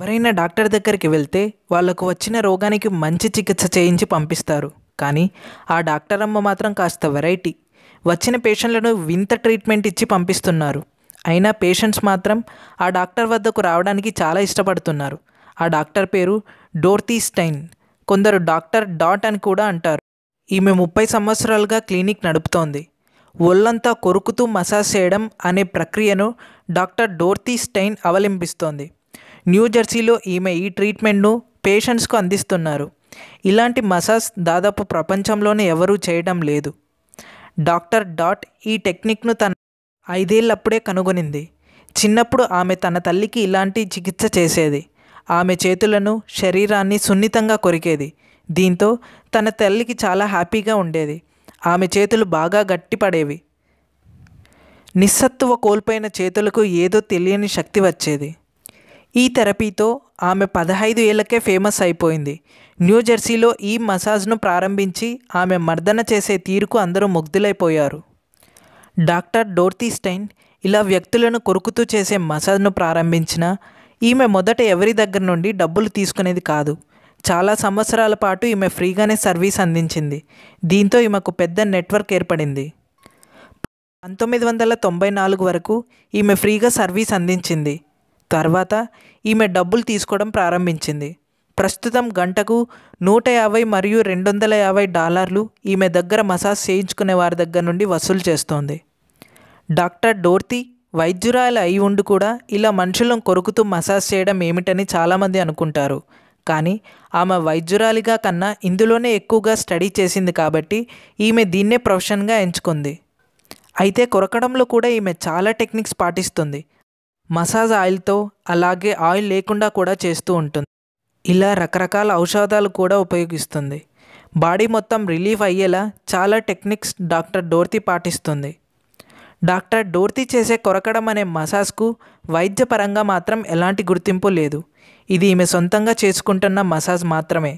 ఎవరైనా డాక్టర్ దగ్గరికి వెళ్తే వాళ్ళకు వచ్చిన రోగానికి మంచి చికిత్స చేయించి పంపిస్తారు. కానీ ఆ డాక్టర్ అమ్మ మాత్రం కాస్త వెరైటీ. వచ్చిన పేషెంట్లను వింత ట్రీట్మెంట్ ఇచ్చి పంపిస్తున్నారు. అయినా పేషెంట్స్ మాత్రం ఆ డాక్టర్ వద్దకు రావడానికి చాలా ఇష్టపడుతున్నారు. ఆ డాక్టర్ పేరు డోర్తీ స్టైన్. కొందరు డాక్టర్ డాట్ అని కూడా అంటారు. ఈమె ముప్పై సంవత్సరాలుగా క్లినిక్ నడుపుతోంది. ఒళ్ళంతా కొరుకుతూ మసాజ్ చేయడం అనే ప్రక్రియను డాక్టర్ డోర్తీ స్టైన్ అవలంబిస్తోంది. న్యూ జెర్సీలో ఈమె ఈ ట్రీట్మెంట్ను పేషెంట్స్కు అందిస్తున్నారు. ఇలాంటి మసాజ్ దాదాపు ప్రపంచంలోనే ఎవరూ చేయడం లేదు. డాక్టర్ డాట్ ఈ టెక్నిక్ను తన ఐదేళ్ళప్పుడే కనుగొనింది. చిన్నప్పుడు ఆమె తన తల్లికి ఇలాంటి చికిత్స చేసేది. ఆమె చేతులను శరీరాన్ని సున్నితంగా కొరికేది. దీంతో తన తల్లికి చాలా హ్యాపీగా ఉండేది. ఆమె చేతులు బాగా గట్టిపడేవి. నిస్సత్తువ కోల్పోయిన చేతులకు ఏదో తెలియని శక్తి వచ్చేది. ఈ థెరపీతో ఆమె పదహైదు ఏళ్ళకే ఫేమస్ అయిపోయింది. న్యూ జెర్సీలో ఈ మసాజ్ను ప్రారంభించి ఆమె మర్దన చేసే తీరుకు అందరూ ముగ్ధులైపోయారు. డాక్టర్ డోర్తీ స్టైన్ ఇలా వ్యక్తులను కొరుకుతూ చేసే మసాజ్ను ప్రారంభించిన ఈమె మొదట ఎవరి దగ్గర నుండి డబ్బులు తీసుకునేది కాదు. చాలా సంవత్సరాల పాటు ఈమె ఫ్రీగానే సర్వీస్ అందించింది. దీంతో ఈమెకు పెద్ద నెట్వర్క్ ఏర్పడింది. పంతొమ్మిది వందల తొంభై నాలుగు వరకు ఈమె ఫ్రీగా సర్వీస్ అందించింది. తర్వాత ఈమె డబ్బులు తీసుకోవడం ప్రారంభించింది. ప్రస్తుతం గంటకు నూట యాభై మరియు రెండు వందల యాభై డాలర్లు ఈమె దగ్గర మసాజ్ చేయించుకునే వారి దగ్గర నుండి వసూలు చేస్తోంది. డాక్టర్ డోర్తి వైద్యురాలు అయి ఉండి కూడా ఇలా మనుషులను కొరుకుతూ మసాజ్ చేయడం ఏమిటని చాలామంది అనుకుంటారు. కానీ ఆమె వైద్యురాలిగా కన్నా ఇందులోనే ఎక్కువగా స్టడీ చేసింది కాబట్టి ఈమె దీన్నే ప్రొఫెషన్గా ఎంచుకుంది. అయితే కొరకడంలో కూడా ఈమె చాలా టెక్నిక్స్ పాటిస్తుంది. మసాజ్ ఆయిల్తో అలాగే ఆయిల్ లేకుండా కూడా చేస్తూ ఉంటుంది. ఇలా రకరకాల ఔషధాలు కూడా ఉపయోగిస్తుంది. బాడీ మొత్తం రిలీఫ్ అయ్యేలా చాలా టెక్నిక్స్ డాక్టర్ డోర్తి పాటిస్తుంది. డాక్టర్ డోర్తీ చేసే కొరకడం అనే మసాజ్కు వైద్యపరంగా మాత్రం ఎలాంటి గుర్తింపు లేదు. ఇది ఈమె సొంతంగా చేసుకుంటున్న మసాజ్ మాత్రమే.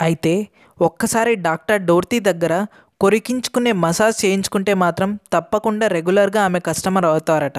అయితే ఒక్కసారి డాక్టర్ డోర్తి దగ్గర కొరికించుకునే మసాజ్ చేయించుకుంటే మాత్రం తప్పకుండా రెగ్యులర్గా ఆమె కస్టమర్ అవుతారట.